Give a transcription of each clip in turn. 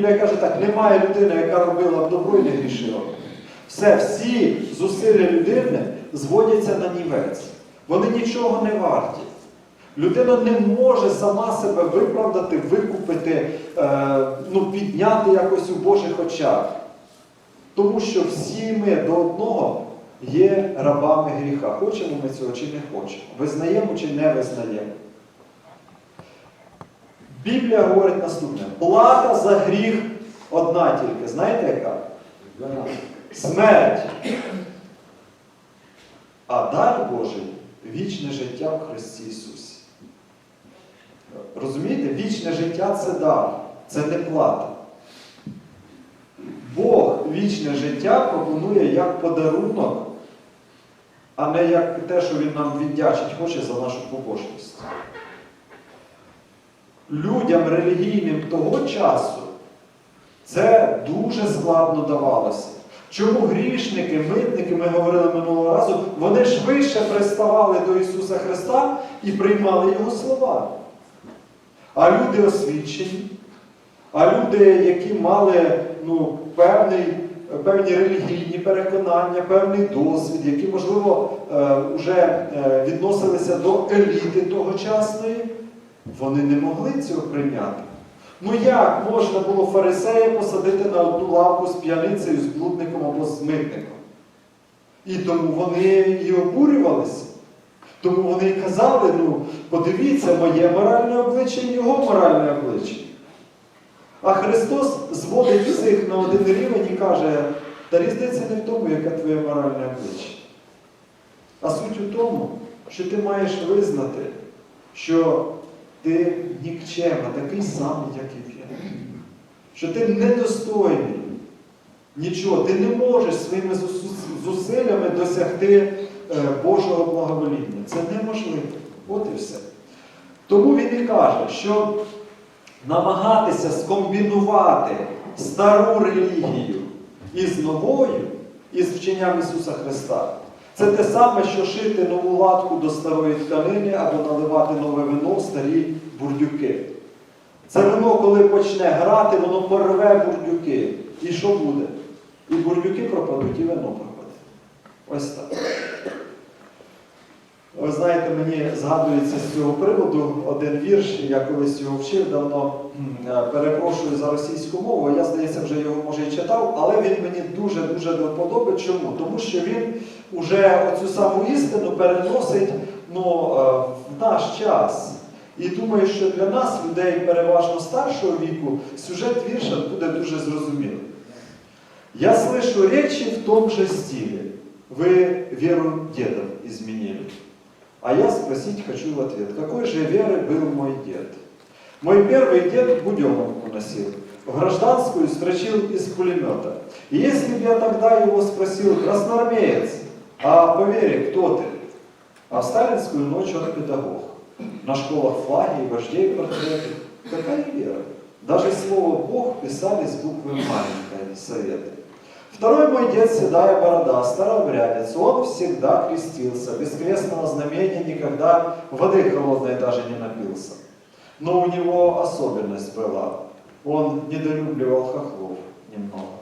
Біблія каже так, немає людини, яка робила б добро і не грішила. Все, всі зусилля людини зводяться на нівець. Вони нічого не варті. Людина не може сама себе виправдати, викупити, е, ну, підняти якось у Божих очах. Тому що всі ми до одного є рабами гріха. Хочемо ми цього чи не хочемо. Визнаємо чи не визнаємо. Біблія говорить наступне: плата за гріх одна тільки. Знаєте яка? Смерть. А дар Божий вічне життя в Христі Ісусі. Розумієте, вічне життя це дар, це не плата. Бог вічне життя пропонує як подарунок, а не як те, що Він нам віддячить хоче за нашу побожність. Людям релігійним того часу це дуже складно давалося. Чому грішники, митники, ми говорили минулого разу, вони швидше приставали до Ісуса Христа і приймали Його слова. А люди освічені, а люди, які мали ну, певний, певні релігійні переконання, певний досвід, які, можливо, вже відносилися до еліти тогочасної, вони не могли цього прийняти. Ну як можна було фарисея посадити на одну лавку з п'яницею, з блудником або з митником? І тому вони і обурювалися. Тому вони і казали, ну, подивіться, моє моральне обличчя і його моральне обличчя. А Христос зводить всіх на один рівень і каже, та різниця не в тому, яке твоє моральне обличчя. А суть у тому, що ти маєш визнати, що ти нікчема, такий самий, як і він. Що ти недостойний нічого, ти не можеш своїми зусиллями досягти е, Божого благовоління. Це неможливо. От і все. Тому він і каже, що намагатися скомбінувати стару релігію із новою, із вченням Ісуса Христа. Це те саме, що шити нову латку до старої тканини або наливати нове вино в старі бурдюки. Це вино, коли почне грати, воно порве бурдюки. І що буде? І бурдюки пропадуть, і вино пропаде. Ось так. Ви знаєте, мені згадується з цього приводу один вірш, я колись його вчив давно, е, перепрошую за російську мову, я, здається, вже його може і читав, але він мені дуже-дуже до вподоби. Чому? Тому що він уже оцю саму істину переносить ну, е, в наш час. І думаю, що для нас, людей переважно старшого віку, сюжет вірша буде дуже зрозумілий. Я слышу речи в том же стиле. Вы веру дедов изменили. А я спросить хочу в ответ, какой же веры был мой дед? Мой первый дед буденовку носил, в гражданскую строчил из пулемета. И если бы я тогда его спросил, красноармеец, а по кто ты? А в сталинскую ночь он педагог. На школах флаги и вождей портреты. Какая вера? Даже слово «Бог» писали с буквы маленькой советы. Второй мой дед, седая борода, старообрядец, он всегда крестился, без крестного знамения никогда воды холодной даже не напился. Но у него особенность была, он недолюбливал хохлов немного.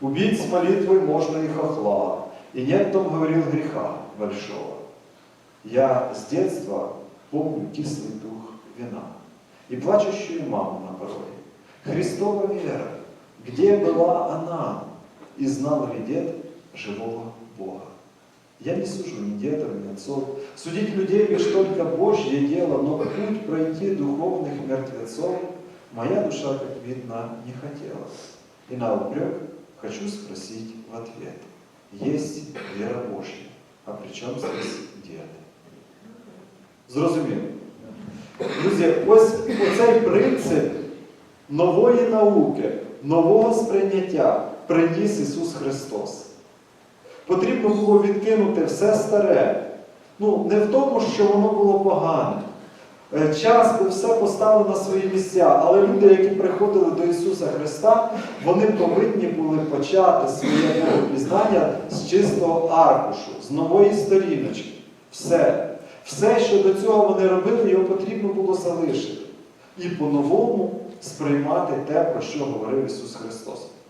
Убить с молитвой можно и хохла, и нет в том, говорил, греха большого. Я с детства помню кислый дух вина и плачущую маму на пороге. Христова вера, где была она? и знал ли дед живого Бога. Я не сужу ни дедов, ни отцов. Судить людей лишь только Божье дело, но путь пройти духовных мертвецов моя душа, как видно, не хотела. И на упрек хочу спросить в ответ. Есть вера Божья, а при чем здесь дед? Зрозуміло. Друзі, ось оцей принцип нової науки, нового сприйняття Приніс Ісус Христос. Потрібно було відкинути все старе. Ну, не в тому, що воно було погане. Е, час був все поставив на свої місця, але люди, які приходили до Ісуса Христа, вони повинні були почати своє пізнання з чистого аркушу, з нової сторіночки. Все. Все, що до цього вони робили, його потрібно було залишити. І по-новому сприймати те, про що говорив Ісус Христос.